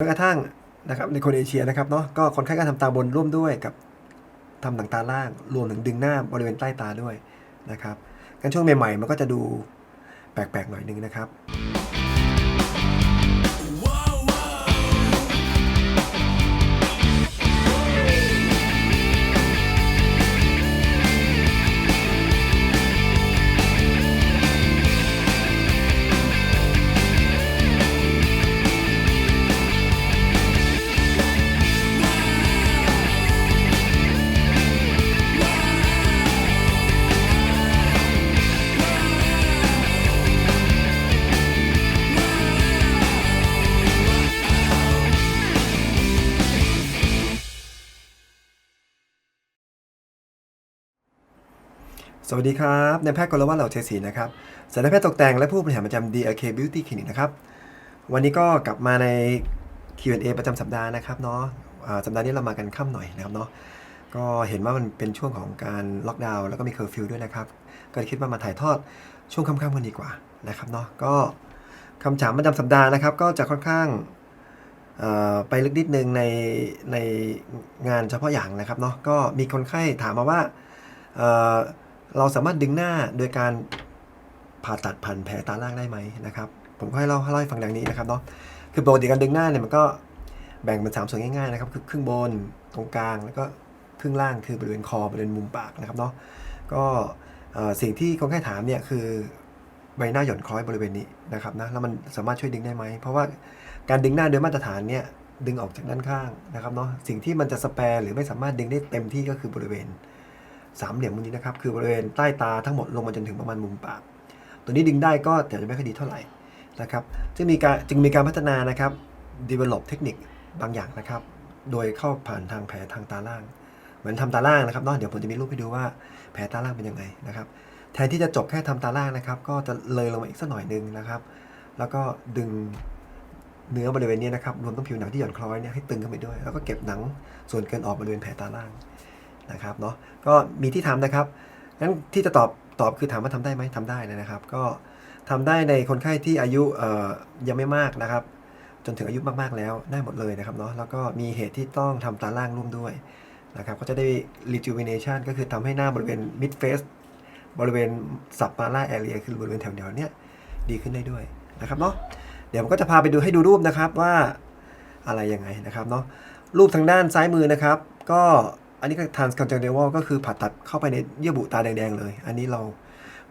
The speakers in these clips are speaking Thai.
แม้กระทั่งนะครับในคนเอเชียนะครับเนาะก็คนไข้ก็ทำตาบนร่วมด้วยกับทำหนังตาล่าง รวมถึงดึงหน้าบริเวณใต้ตาด้วยนะครับกันช่วงใหม่ๆ มันก็จะดูแปลกๆหน่อยนึงนะครับ สวัสดีครับ นายแพทย์กรวัตเหล่าเทศีนะครับศัลยแพทย์ตกแต่งและผู้บริหารประจำ DLK Beauty Clinic นะครับ วันนี้ก็กลับมาใน Q&A ประจำสัปดาห์นะครับเนาะสัปดาห์นี้เรามากันค่ำหน่อยนะครับเนาะ ก็เห็นว่ามันเป็นช่วงของการล็อกดาวน์แล้วก็มีเคอร์ฟิวด้วยนะครับ ก็คิดว่ามาถ่ายทอดช่วงค่ำๆกันดีกว่านะครับเนาะ ก็คำถามประจำสัปดาห์นะครับ ก็จะค่อนข้างไปลึกนิดนึงในในงานเฉพาะอย่างนะครับเนาะ ก็มีคนไข้ถามมาว่า เราสามารถดึงหน้าโดยการผ่าตัดผ่านแผลตาล่างได้ไหมนะครับ ผมก็ให้เล่าให้เล่าให้ฟังดังนี้นะครับเนาะคือปกติการดึงหน้าเนี่ยมันก็แบ่งเป็นสามส่วนง่ายๆนะครับคือครึ่งบนตรงกลางแล้วก็ครึ่งล่างคือบริเวณคอบริเวณมุมปากนะครับเนาะก็สิ่งที่คนไข้ถามเนี่ยคือใบหน้าหย่อนคล้อยบริเวณนี้นะครับนะแล้วมันสามารถช่วยดึงได้ไหม เพราะว่าการดึงหน้าโดยมาตรฐานเนี่ยดึงออกจากด้านข้างนะครับเนาะสิ่งที่มันจะสแปรหรือไม่สามารถดึงได้เต็มที่ก็คือบริเวณ สามเหลี่ยมตรงนี้นะครับ คือบริเวณใต้ตาทั้งหมดลงมาจนถึงประมาณมุมปาก ตัวนี้ดึงได้ก็แต่จะไม่ค่อยดีเท่าไหร่นะครับ จึงมีการจึงมีการพัฒนานะครับ develop เทคนิคบางอย่างนะครับ โดยเข้าผ่านทางแผลทางตาล่าง เหมือนทำตาล่างนะครับเนาะเดี๋ยวผมจะมีรูปให้ดูว่าแผลตาล่างเป็นยังไงนะครับ แทนที่จะจบแค่ทำตาล่างนะครับ ก็จะเลยลงมาอีกสักหน่อยหนึงนะครับ แล้วก็ดึงเนื้อบริเวณนี้นะครับรวมทั้งผิวหนังที่หย่อนคล้อยเนี่ยให้ตึงขึ้นไปด้วย แล้วก็เก็บหนังส่วนเกินออกบริเวณแผลตาล่าง นะครับเนาะก็มีที่ทำนะครับงั้นที่จะตอบตอบคือถามว่าทำได้ไหมทำได้นะครับ ก็ทำได้ในคนไข้ที่อายุยังไม่มากนะครับ จนถึงอายุมาก ๆ แล้วได้หมดเลยนะครับเนาะแล้วก็มีเหตุที่ต้องทำตาล่างร่วมด้วยนะครับก็จะได้ rejuvenation ก็คือทำให้หน้าบริเวณ mid face บริเวณสับปาร่าแอเรียคือบริเวณแถวๆเนี้ยดีขึ้นได้ด้วยนะครับเนาะเดี๋ยวผมก็จะพาไปดูให้ดูรูปนะครับว่าอะไรยังไงนะครับเนาะรูปทางด้านซ้ายมือนะครับ ก็ อันนี้ก็ transconjunctival ก็คือผ่าตัดเข้าไปในเยื่อบุตาแดงๆเลย อันนี้เรา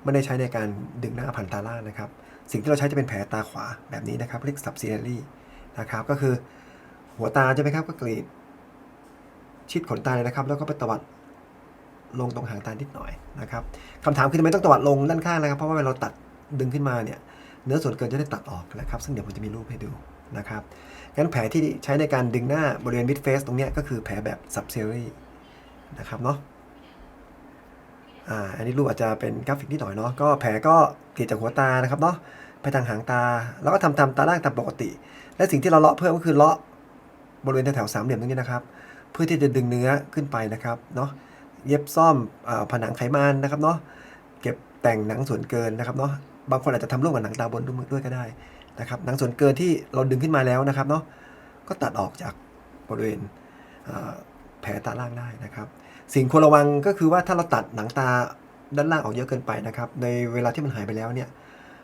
ไม่ได้ใช้ในการดึงหน้าผ่านตาล่านะครับ สิ่งที่เราใช้จะเป็นแผลตาขวาแบบนี้นะครับ เรียก subsidiary นะครับ ก็คือหัวตาใช่ไหมครับ ก็กรีด ชิดขนตาเลยนะครับ แล้วก็ไปตวัดลงตรงหางตานิดหน่อยนะครับคำถามคือทำไมต้องตวัดลงด้านข้างนะครับ เพราะว่าเวลาเราตัดดึงขึ้นมาเนี่ย เนื้อส่วนเกินจะได้ตัดออกนะครับ ซึ่งเดี๋ยวผมจะมีรูปให้ดูนะครับ งั้นแผลที่ใช้ในการดึงหน้าบริเวณ mid face ตรงเนี้ยก็คือแผลแบบ subsidiary นะครับเนาะอ่าอันนี้รูปอาจจะเป็นกราฟิกนิดหน่อยเนาะก็แผลก็กรีดจากหัวตานะครับเนาะไปทางหางตา แล้วก็ทำตามตาล่างตามปกติ และสิ่งที่เราเลาะเพิ่มก็คือเลาะบริเวณแถวสามเหลี่ยมตรงนี้นะครับ เพื่อที่จะดึงเนื้อขึ้นไปนะครับเนาะเย็บซ่อมอาผนังไขมันนะครับเนาะเก็บแต่งหนังส่วนเกินนะครับเนาะบางคนอาจจะทำร่วมกับหนังตาบนด้วยก็ได้นะครับหนังส่วนเกินที่เราดึงขึ้นมาแล้วนะครับเนาะก็ตัดออกจากบริเวณอ่า แผลตาล่างได้นะครับ สิ่งควรระวังก็คือว่าถ้าเราตัดหนังตาด้านล่างออกเยอะเกินไปนะครับ ในเวลาที่มันหายไปแล้วเนี่ย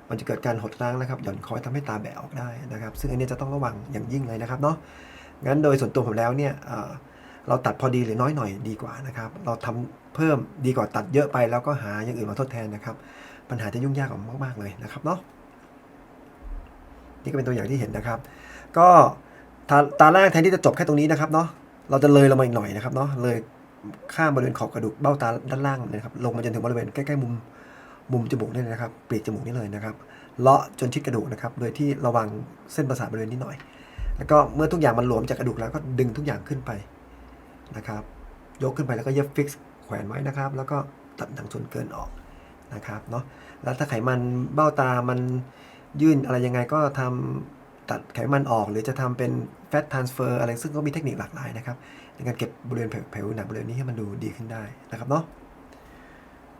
มันจะเกิดการหดร้างนะครับหย่อนคอยทำให้ตาแบะออกได้นะครับ ซึ่งอันนี้จะต้องระวังอย่างยิ่งเลยนะครับเนาะงั้นโดยส่วนตัวผมแล้วเนี่ยเราตัดพอดีหรือน้อยหน่อยดีกว่านะครับ เราทำเพิ่มดีกว่าตัดเยอะไปแล้วก็หาอย่างอื่นมาทดแทนนะครับ ปัญหาจะยุ่งยากกว่ามากๆเลยนะครับเนาะนี่ก็เป็นตัวอย่างที่เห็นนะครับ ก็ตาตาล่างแทนที่จะจบแค่ตรงนี้นะครับเนาะ เราจะเลยลงมาอีกหน่อยนะครับเนาะเลยข้ามบริเวณขอบกระดูกเบ้าตาด้านล่างนะครับลงมาจนถึงบริเวณใกล้ๆมุมมุมจมูกนี่นะครับปลีกจมูกนี่เลยนะครับเลาะจนชิดกระดูกนะครับโดยที่ระวังเส้นประสาทบริเวณนี้หน่อย แล้วก็เมื่อทุกอย่างมันหลวมจากกระดูกแล้วก็ดึงทุกอย่างขึ้นไปนะครับยกขึ้นไปแล้วก็เย็บฟิกซ์แขวนไว้นะครับ แล้วก็ตัดหนังส่วนเกินออกนะครับเนาะแล้วถ้าไขมันเบ้าตามันยื่นอะไรยังไงก็ทำ ตัดไขมันออก หรือจะทำเป็น fat transfer อะไรซึ่งก็มีเทคนิคหลากหลายนะครับ ในการเก็บบริเวณผิวหนังบริเวณนี้ให้มันดูดีขึ้นได้นะครับเนาะ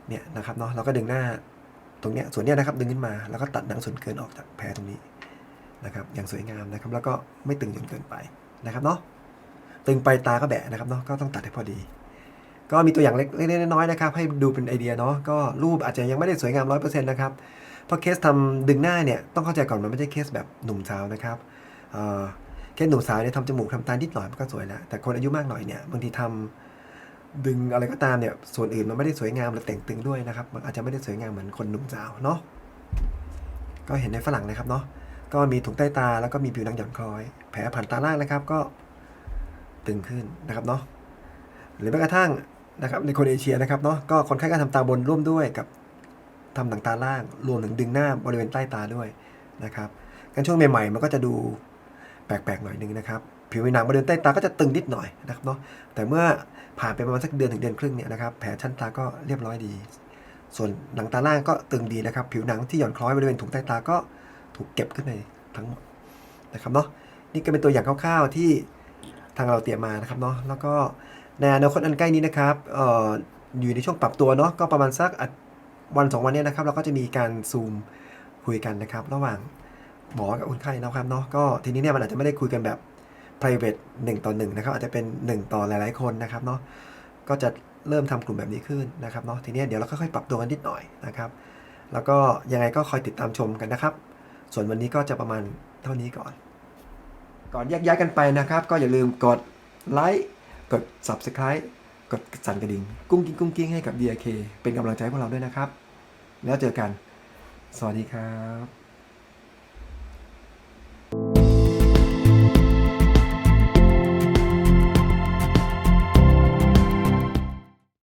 เนี่ยนะครับเนาะเราก็ดึงหน้าตรงเนี้ยส่วนเนี้ยนะครับดึงขึ้นมาแล้วก็ตัดหนังส่วนเกินออกจากแผลตรงนี้นะครับอย่างสวยงามนะครับ แล้วก็ไม่ตึงจนเกินไปนะครับเนาะตึงไปตาก็แบะนะครับเนาะก็ต้องตัดให้พอดี ก็มีตัวอย่างเล็กๆน้อยๆนะครับ ให้ดูเป็นไอเดียเนาะก็รูปอาจจะยังไม่ได้สวยงามร้อยเปอร์เซ็นต์นะครับเพราะเคสทำดึงหน้าเนี่ยต้องเข้าใจก่อนมันไม่ใช่เคสแบบหนุ่มสาวนะครับเเคสหนุ่มสาวเนี่ยทำจมูกทำตานิดหน่อยมันก็สวยแล้วแต่คนอายุมากหน่อยเนี่ยบางทีทำดึงอะไรก็ตามเนี่ยส่วนอื่นมันไม่ได้สวยงามหรือแต่งตึงด้วยนะครับ มันอาจจะไม่ได้สวยงามเหมือนคนหนุ่มสาวเนาะก็เห็นในฝรั่งนะครับเนาะก็มีถุงใต้ตาแล้วก็มีผิวหนังหย่อนคล้อย แผลผ่านตาล่างนะครับก็ตึงขึ้นนะครับเนาะหรือแม้กระทั่ง นะครับในคนเอเชียนะครับเนาะก็คนไข้ก็ทำตาบนร่วมด้วยกับทำหนังตาล่าง รวมถึงดึงหน้าบริเวณใต้ตาด้วยนะครับกันช่วงใหม่ๆมันก็จะดูแปลกๆหน่อยนึงนะครับผิวหนังบริเวณใต้ตาก็จะตึงนิดหน่อยนะครับเนาะแต่เมื่อผ่านไปประมาณสักเดือนถึงเดือนครึ่งเนี่ยนะครับแผลชั้นตาก็เรียบร้อยดี ส่วนหนังตาล่างก็ตึงดีนะครับ ผิวหนังที่หย่อนคล้อยบริเวณถุงใต้ตาก็ถูกเก็บขึ้นในทั้งหมดนะครับเนาะนี่ก็เป็นตัวอย่างคร่าวๆที่ทางเราเตรียมมานะครับเนาะแล้วก็ ในอนาคตอันใกล้นี้นะครับอออยู่ในช่วงปรับตัวเนาะก็ประมาณสักวันสองวันเนี้นะครับ เราก็จะมีการซูมคุยกันนะครับ ระหว่างหมอกับคนไข้นะครับเนาะก็ทีนี้เนี่ยมันอาจจะไม่ได้คุยกันแบบ private หนึ่งต่อหนึ่งนะครับอาจจะเป็นหนึ่งต่อหลาย ๆ คนนะครับเนาะก็จะเริ่มทำกลุ่มแบบนี้ขึ้นนะครับเนาะทีนี้เดี๋ยวเราค่อยๆปรับตัวกันนิดหน่อยนะครับ แล้วก็ยังไงก็คอยติดตามชมกันนะครับ ส่วนวันนี้ก็จะประมาณเท่านี้ก่อน ก่อนแยกย้ายกันไปนะครับ ก็อย่าลืมกดไลค์ กด subscribe กดสั่นกระดิ่ง กุ้งกิ้งกุ้งกิ้งให้กับ DRK เป็นกำลังใจให้พวกเราด้วยนะครับ แล้วเจอกัน สวัสดีครับ